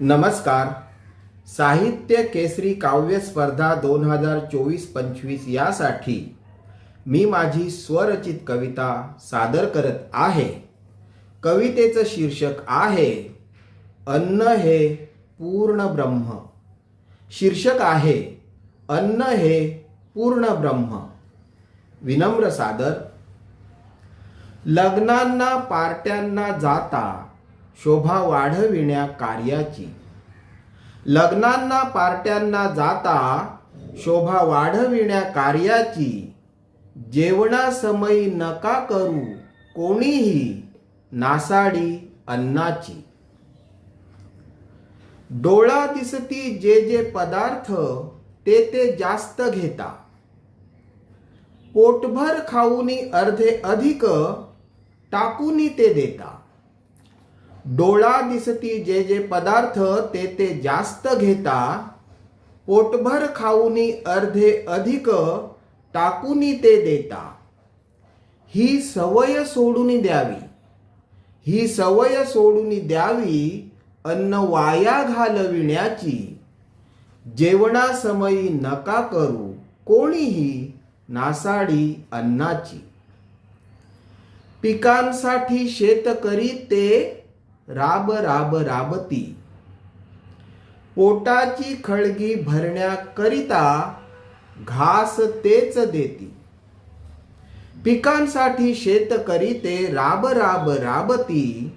नमस्कार. साहित्य केसरी काव्य स्पर्धा दोन हजार चोवीस पंचवीस यासाठी मी माझी स्वरचित कविता सादर करत आहे. कवितेचं शीर्षक आहे अन्न हे पूर्ण ब्रह्म. शीर्षक आहे अन्न हे पूर्ण ब्रह्म. विनम्र सादर. लग्नांना पार्ट्यांना जाता शोभा वाढविण्या कार्याची. लग्नांना पार्ट्यांना जाता शोभा वाढविण्या कार्याची. जेवणासमयी नका करू कोणीही नासाडी अन्नाची. डोळा दिसती जे जे पदार्थ ते ते जास्त घेता. पोटभर खाऊनी अर्धे अधिक टाकूनी ते देता. डोळा दिसती जे जे पदार्थ ते ते जास्त घेता पोटभर खाऊनी अर्धे अधिक टाकूनी ते देता. ही सवय सोडून द्यावी. ही सवय सोडून द्यावी अन्न वाया घालविण्याची. जेवणासमयी नका करू कोणीही नासाडी अन्नाची. पिकांसाठी शेतकरी ते राब राब राबती. पोटाची खळगी भरण्याकरिता घास तेच देती. पिकांसाठी शेतकरी ते राब राब राबती.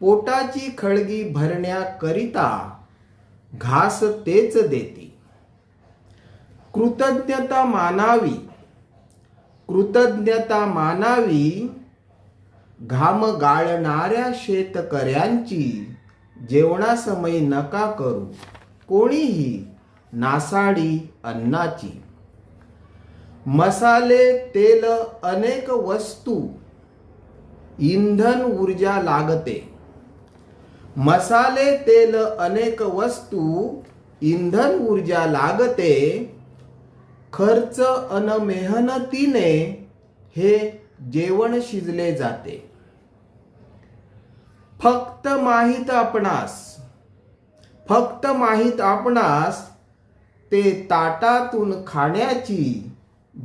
पोटाची खळगी भरण्याकरिता घास तेच देती. कृतज्ञता मानावी. कृतज्ञता मानावी. घाम गाळणाऱ्या शेतकऱ्यांची जेवणासमयी नका करू. कोणीही नासाडी अन्नाची. मसाले तेल अनेक वस्तू इंधन ऊर्जा लागते. मसाले तेल अनेक वस्तू इंधन ऊर्जा लागते. खर्च अन मेहनतीने हे जेवण शिजले जाते. फक्त माहीत आपणास फक्त माहीत आपणास ते ताटातून खाण्याची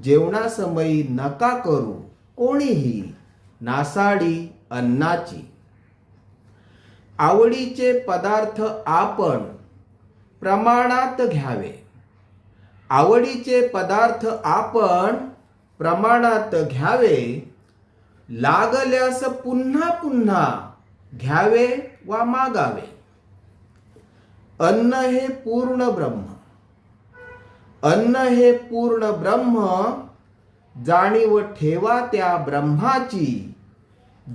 जेवणासमयी नका करू कोणीही नासाडी अन्नाची. आवडीचे पदार्थ आपण प्रमाणात घ्यावे. आवडीचे पदार्थ आपण प्रमाणात घ्यावे. लागल्यास पुन्हा पुन्हा घ्यावे वा मागावे? अन्न हे पूर्ण ब्रह्म. अन्न हे पूर्ण ब्रह्म जाणीव ठेवा त्या ब्रह्माची.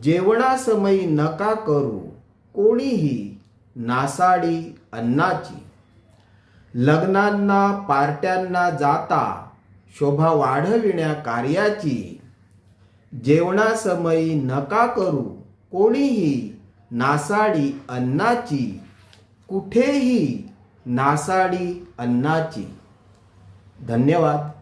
जेवणासमयी नका करू कोणीही नासाडी अन्नाची. लग्नांना पार्ट्यांना जाता शोभा वाढविण्या कार्याची. जेवणासमयी नका करू कोणीही नासाडी अन्नाची. कुठेही नासाडी अन्नाची. धन्यवाद.